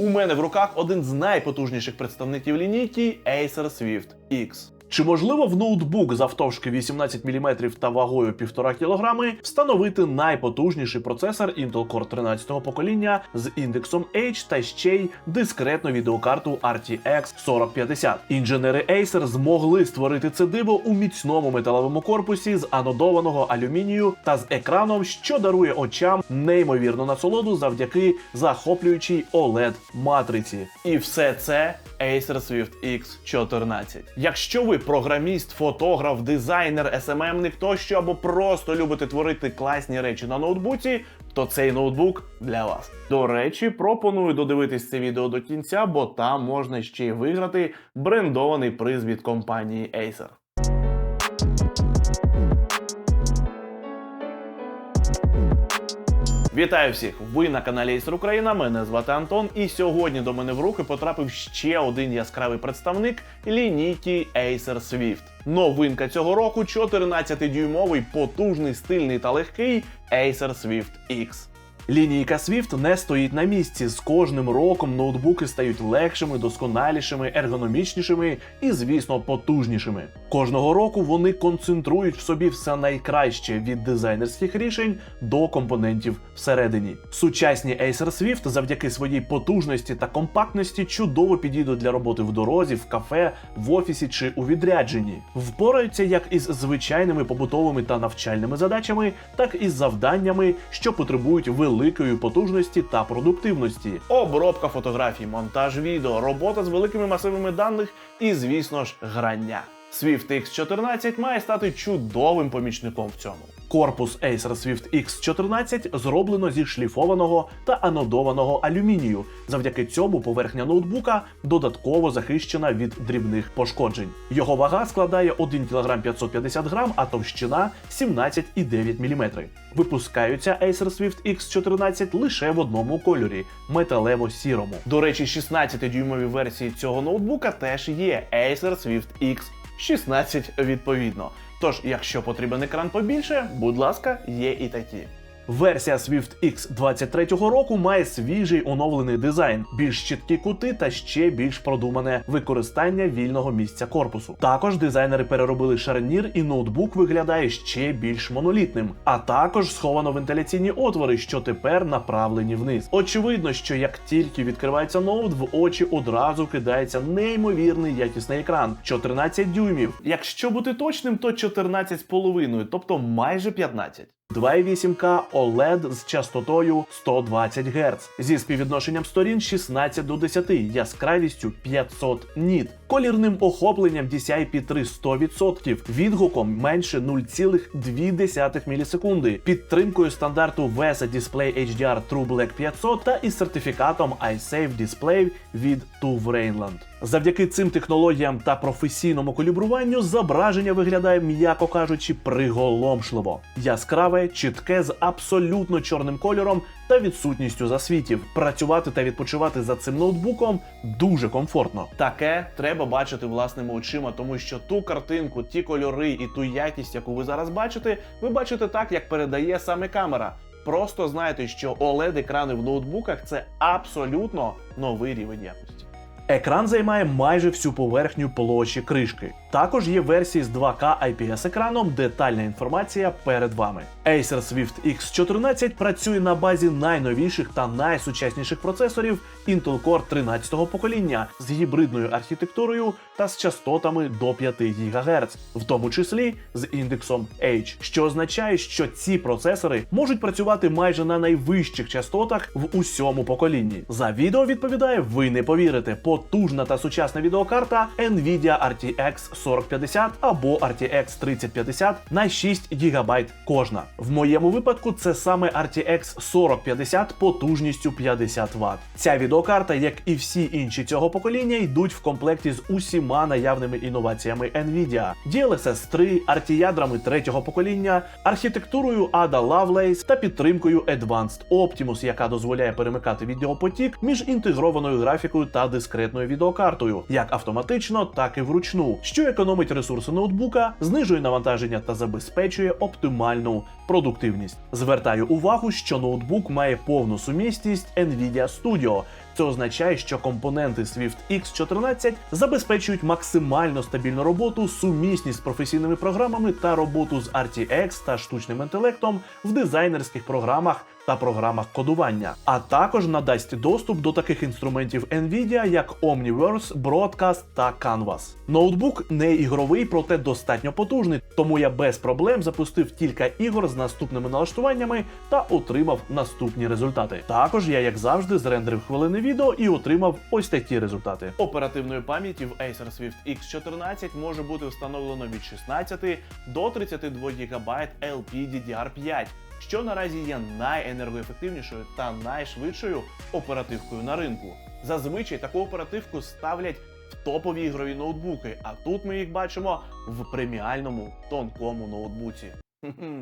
У мене в руках один з найпотужніших представників лінійки Acer Swift X. Чи можливо в ноутбук завтовшки 18 мм та вагою 1,5 кг встановити найпотужніший процесор Intel Core 13 покоління з індексом H та ще й дискретну відеокарту RTX 4050? Інженери Acer змогли створити це диво у міцному металевому корпусі з анодованого алюмінію та з екраном, що дарує очам неймовірну насолоду завдяки захоплюючій OLED матриці. І все це Acer Swift X14. Якщо ви програміст, фотограф, дизайнер, СММник тощо або просто любите творити класні речі на ноутбуці, то цей ноутбук для вас. До речі, пропоную додивитись це відео до кінця, бо там можна ще й виграти брендований приз від компанії Acer. Вітаю всіх! Ви на каналі Acer Україна. Мене звати Антон. І сьогодні до мене в руки потрапив ще один яскравий представник лінійки Acer Swift. Новинка цього року 14-дюймовий потужний, стильний та легкий Acer Swift X. Лінійка Swift не стоїть на місці. З кожним роком ноутбуки стають легшими, досконалішими, ергономічнішими і, звісно, потужнішими. Кожного року вони концентрують в собі все найкраще від дизайнерських рішень до компонентів всередині. Сучасні Acer Swift завдяки своїй потужності та компактності чудово підійдуть для роботи в дорозі, в кафе, в офісі чи у відрядженні. Впораються як із звичайними побутовими та навчальними задачами, так і з завданнями, що потребують великої потужності та продуктивності. Обробка фотографій, монтаж відео, робота з великими масивами даних і, звісно ж, грання. Swift X14 має стати чудовим помічником в цьому. Корпус Acer Swift X14 зроблено зі шліфованого та анодованого алюмінію. Завдяки цьому поверхня ноутбука додатково захищена від дрібних пошкоджень. Його вага складає 1 кг 550 грам, а товщина 17,9 мм. Випускаються Acer Swift X14 лише в одному кольорі металево-сірому. До речі, 16-дюймові версії цього ноутбука теж є Acer Swift X 16 відповідно. Тож, якщо потрібен екран побільше, будь ласка, є і такі. Версія Swift X 23-го року має свіжий оновлений дизайн, більш чіткі кути та ще більш продумане використання вільного місця корпусу. Також дизайнери переробили шарнір, і ноутбук виглядає ще більш монолітним. А також сховано вентиляційні отвори, що тепер направлені вниз. Очевидно, що як тільки відкривається ноут, в очі одразу кидається неймовірний якісний екран 14 дюймів. Якщо бути точним, то 14,5, тобто майже 15. 2,8К OLED з частотою 120 Гц, зі співвідношенням сторін 16 до 10, яскравістю 500 ніт, колірним охопленням DCI-P3 100%, відгуком менше 0,2 мілісекунди, підтримкою стандарту VESA Display HDR True Black 500 та із сертифікатом iSafe Display від TUV Rainland. Завдяки цим технологіям та професійному калібруванню зображення виглядає, м'яко кажучи, приголомшливо. Яскраве, чітке з абсолютно чорним кольором та відсутністю засвітів. Працювати та відпочивати за цим ноутбуком дуже комфортно. Таке треба бачити власними очима, тому що ту картинку, ті кольори і ту якість, яку ви зараз бачите, ви бачите так, як передає саме камера. Просто знайте, що oled екрани в ноутбуках це абсолютно новий рівень якості. Екран займає майже всю поверхню площі кришки. Також є версії з 2К IPS екраном, детальна інформація перед вами. Acer Swift X14 працює на базі найновіших та найсучасніших процесорів Intel Core 13-го покоління з гібридною архітектурою та з частотами до 5 ГГц, в тому числі з індексом H, що означає, що ці процесори можуть працювати майже на найвищих частотах в усьому поколінні. За відео відповідає, ви не повірите, потужна та сучасна відеокарта Nvidia RTX 4050 або RTX 3050 на 6 ГБ кожна. В моєму випадку це саме RTX 4050 потужністю 50 Вт. Ця відеокарта, як і всі інші цього покоління, йдуть в комплекті з усіма наявними інноваціями Nvidia, DLSS 3, RT-ядрами третього покоління, архітектурою Ada Lovelace та підтримкою Advanced Optimus, яка дозволяє перемикати відеопотік між інтегрованою графікою та дискретною відеокартою, як автоматично, так і вручну, що економить ресурси ноутбука, знижує навантаження та забезпечує оптимальну продуктивність. Звертаю увагу, що ноутбук має повну сумісність Nvidia Studio. Це означає, що компоненти Swift X14 забезпечують максимально стабільну роботу, сумісність з професійними програмами та роботу з RTX та штучним інтелектом в дизайнерських програмах та програмах кодування, а також надасть доступ до таких інструментів Nvidia, як Omniverse, Broadcast та Canvas. Ноутбук не ігровий, проте достатньо потужний, тому я без проблем запустив кілька ігор з наступними налаштуваннями та отримав наступні результати. Також я, як завжди, зрендерив хвилини відео і отримав ось такі результати. Оперативної пам'яті в Acer Swift X14 може бути встановлено від 16 до 32 ГБ LPDDR5 що наразі є найенергоефективнішою та найшвидшою оперативкою на ринку. Зазвичай таку оперативку ставлять в топові ігрові ноутбуки, а тут ми їх бачимо в преміальному тонкому ноутбуці.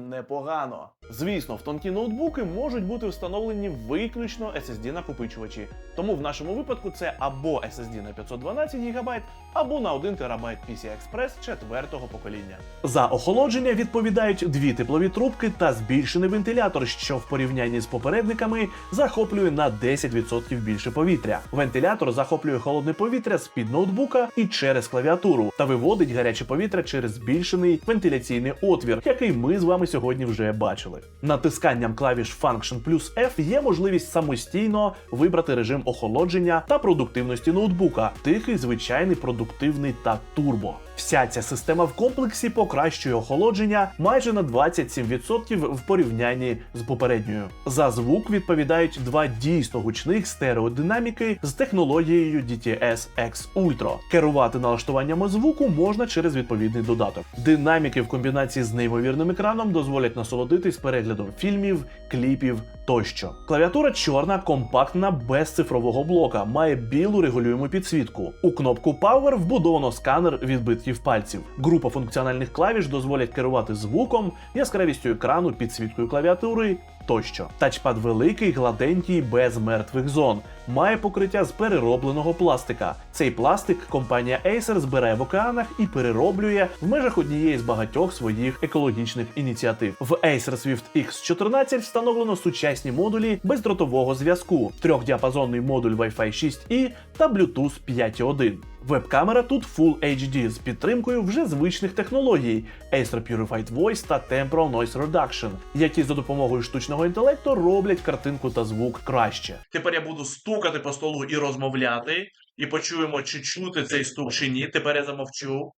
Непогано. Звісно, в тонкі ноутбуки можуть бути встановлені виключно SSD накопичувачі. Тому в нашому випадку це або SSD на 512 ГБ, або на 1 ТБ PCI Express четвертого покоління. За охолодження відповідають дві теплові трубки та збільшений вентилятор, що в порівнянні з попередниками захоплює на 10% більше повітря. Вентилятор захоплює холодне повітря з під ноутбука і через клавіатуру та виводить гаряче повітря через збільшений вентиляційний отвір, який ми з вами сьогодні вже бачили. Натисканням клавіш Function плюс F є можливість самостійно вибрати режим охолодження та продуктивності ноутбука, тихий, звичайний, продуктивний та турбо. Вся ця система в комплексі покращує охолодження майже на 27% в порівнянні з попередньою. За звук відповідають два дійсно гучних стереодинаміки з технологією DTS X Ultra. Керувати налаштуваннями звуку можна через відповідний додаток. Динаміки в комбінації з неймовірним екраном дозволять насолодитись переглядом фільмів, кліпів тощо. Клавіатура чорна, компактна, без цифрового блока, має білу регулюємо підсвітку. У кнопку Power вбудовано сканер відбитків пальців. Група функціональних клавіш дозволять керувати звуком, яскравістю екрану, підсвіткою клавіатури тощо. Тачпад великий, гладенький, без мертвих зон. Має покриття з переробленого пластика. Цей пластик компанія Acer збирає в океанах і перероблює в межах однієї з багатьох своїх екологічних ініціатив. В Acer Swift X14 встановлено сучасні модулі бездротового зв'язку, трьохдіапазонний модуль Wi-Fi 6E та Bluetooth 5.1. Веб-камера тут Full HD з підтримкою вже звичних технологій Acer Purified Voice та Temporal Noise Reduction, які за допомогою штучного інтелекту роблять картинку та звук краще. Тепер я буду стукати по столу і розмовляти, і почуємо, чи чути цей стук чи ні. Тепер я замовчу.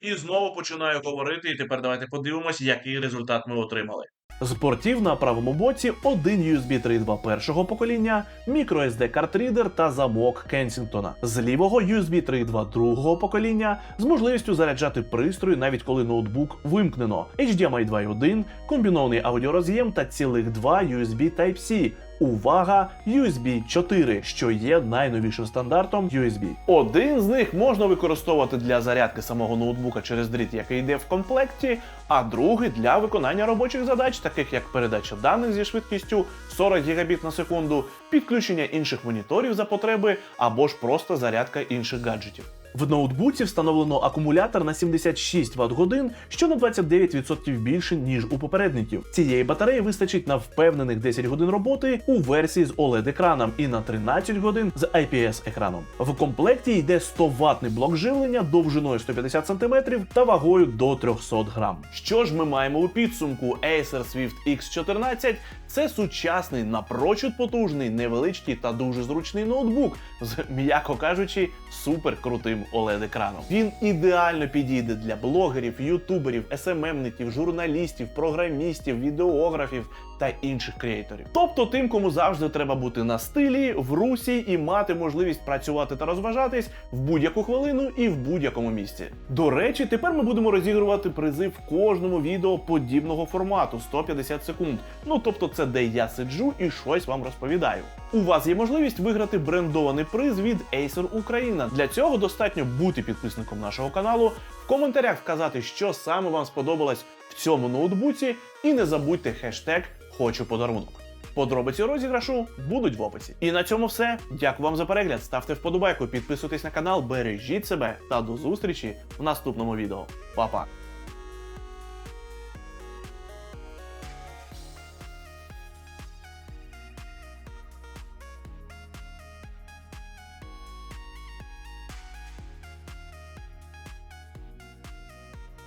І знову починаю говорити, і тепер давайте подивимось, який результат ми отримали. З портів на правому боці один USB 3.2 першого покоління, microSD картрідер та замок Кенсінгтона. З лівого USB 3.2 другого покоління з можливістю заряджати пристрої, навіть коли ноутбук вимкнено. HDMI 2.1, комбінований аудіороз'єм та цілих два USB Type-C. Увага! USB 4, що є найновішим стандартом USB. Один з них можна використовувати для зарядки самого ноутбука через дріт, який йде в комплекті, а другий для виконання робочих задач, таких як передача даних зі швидкістю 40 Гбіт на секунду, підключення інших моніторів за потреби або ж просто зарядка інших гаджетів. В ноутбуці встановлено акумулятор на 76 Вт годин, що на 29% більше ніж у попередників. Цієї батареї вистачить на впевнених 10 годин роботи у версії з oled екраном і на 13 годин з IPS екраном. В комплекті йде 100 ватний блок живлення довжиною 150 см та вагою до 300 грам. Що ж ми маємо у підсумку? Acer Swift X14 це сучасний, напрочуд потужний, невеличкий та дуже зручний ноутбук з, м'яко кажучи, супер крутим oled екраном. Він ідеально підійде для блогерів, ютуберів, СММників, журналістів, програмістів, відеографів та інших креаторів. Тобто тим, кому завжди треба бути на стилі, в русі і мати можливість працювати та розважатись в будь-яку хвилину і в будь-якому місці. До речі, тепер ми будемо розігрувати призи в кожному відео подібного формату 150 секунд. Ну тобто, це де я сиджу і щось вам розповідаю. У вас є можливість виграти брендований приз від Acer Україна. Для цього достатньо бути підписником нашого каналу, в коментарях вказати, що саме вам сподобалось в цьому ноутбуці, і не забудьте хештег Хочу подарунок. Подробиці розіграшу будуть в описі. І на цьому все. Дякую вам за перегляд. Ставте вподобайку, підписуйтесь на канал, бережіть себе та до зустрічі в наступному відео. Па-па!